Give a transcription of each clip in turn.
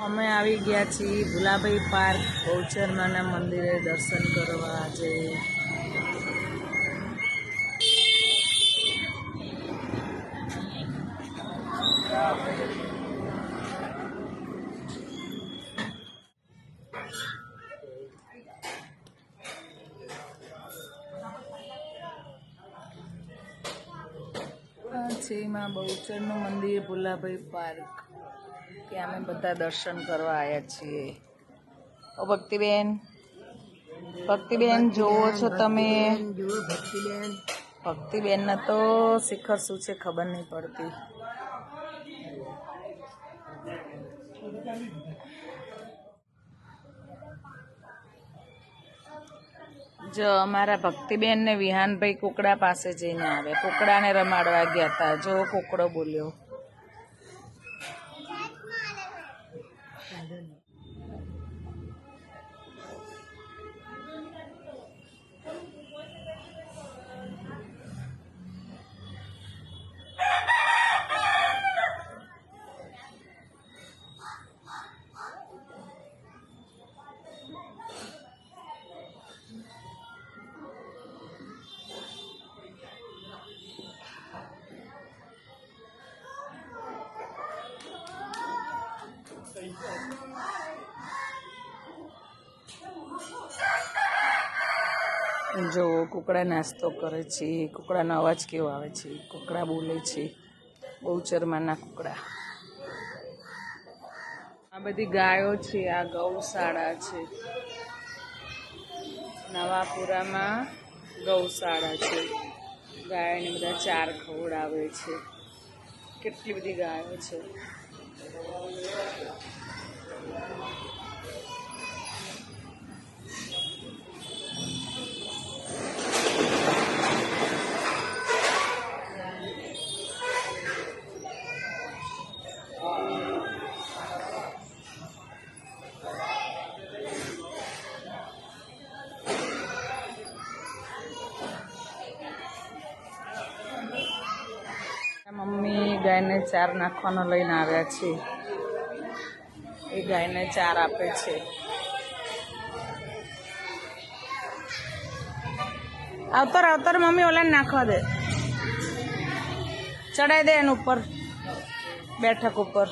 અમે આવી ગયા છીએ ભુલાભાઈ પાર્ક બહુચરમાના મંદિરે દર્શન કરવા આજે. આ છે એમાં બહુચરનું મંદિર, ભુલાભાઈ પાર્ક ત્યાં અમે બધા દર્શન કરવા આવ્યા છીએ. ઓ ભક્તિબેન ભક્તિબેન જોવો છો તમે. ભક્તિબેન ભક્તિબેન ને તો શિખર શું છે ખબર નહીં પડતી. જો અમારા ભક્તિબેન ને વિહાનભાઈ કુકડા પાસે જઈને આવે. કુકડાને રમાડવા ગયા હતા. જો કુકડો બોલ્યો. જો કુકડા નાસ્તો કરે છે, કુકડાનો અવાજ કેવો આવે છે? કુકડા બોલે છે બહુચરમાના કુકડા. આ બધી ગાયો છે, આ ગૌશાળા છે. નવાપુરામાં ગૌશાળા છે. ગાયોને બધા ચાર ખવડાવે છે. કેટલી બધી ગાયો છે. ગાયને ચાર નાખવાનો લઈને આવ્યા છે એ ગાયને ચાર આપે છે. આવતર આવતર, મમ્મી, ઓલાને નાખવા દે. ચડાઈ દે એની ઉપર. બેઠક ઉપર.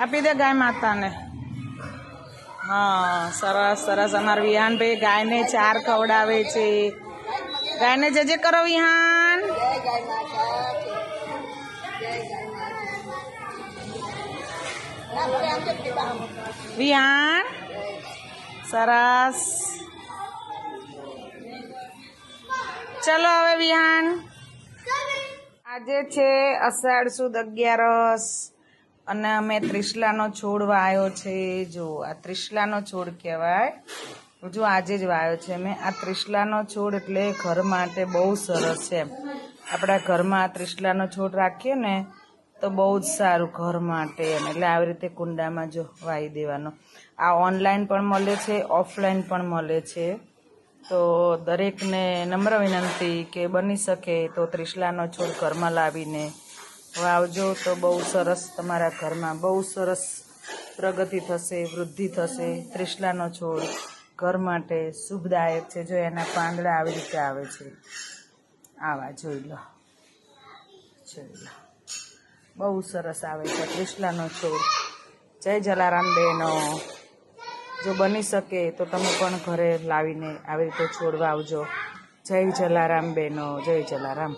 આપી દે ગાય માતાને. હા, સરસ સરસ. અમારા વિહાનભાઈ ગાયને ચાર ખવડાવે છે. ગાયને જજે કરો વિહાન. જય વિહાન સરસ ચલો હવે વિહાન આજે છે અષાઢ સુદ અગિયારસ અને અમે ત્રિશલાનો છોડ વાયો છે, જો આ ત્રિશલાનો છોડ કહેવાય. જો આજે જ વાયો છે મેં આ ત્રિશલાનો છોડ એટલે ઘર માટે બહુ સરસ છે આપણા ઘરમાં ત્રિશલાનો છોડ રાખીએ ને, તો બહુ જ સારું ઘર માટે એટલે આવી રીતે કુંડામાં જો વાવી દેવાનો. આ ઓનલાઈન પણ મળે છે, ઓફલાઈન પણ મળે છે. તો દરેકને નમ્ર વિનંતી કે બની શકે તો ત્રિશલાનો છોડ ઘરમાં લાવીને વાવજો. તો બહુ સરસ તમારા ઘરમાં બહુ સરસ પ્રગતિ થશે, વૃદ્ધિ થશે. ત્રિશલાનો છોડ ઘર માટે શુભદાયક છે, જો એના પાંદડા આવી રીતે આવે છે. આવા, જોઈ લો. જોઈ લો. બહુ સરસ આવે છે, કૃષ્ણનો છોડ જય જલારામ બહેનો. જો બની શકે તો તમે પણ ઘરે લાવીને આવી રીતે છોડ વાવજો જય જલારામ બહેનો, જય જલારામ.